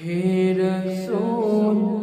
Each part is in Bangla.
হে রসুল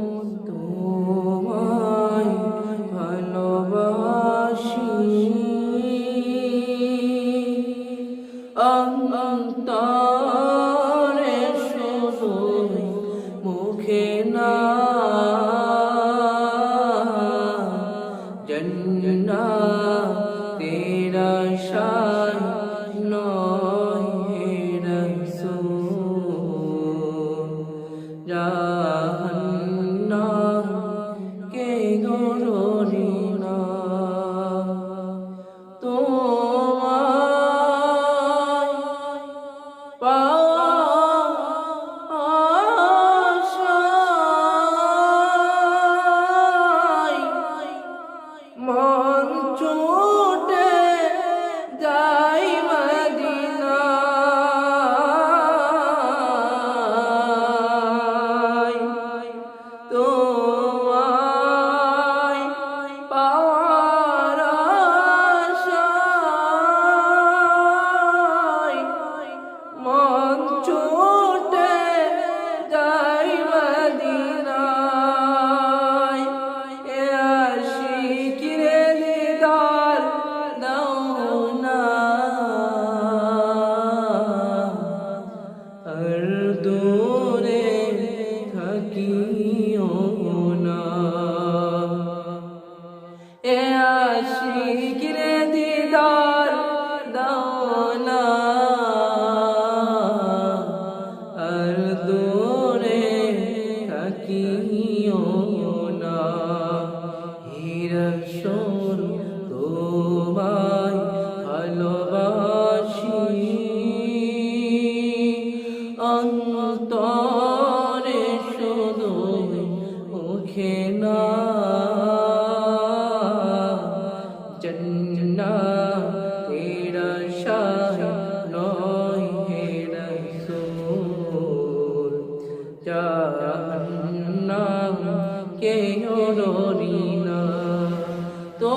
চোটে দেখে না। জন্না তেরা শাহ নয় হে রসূল। তো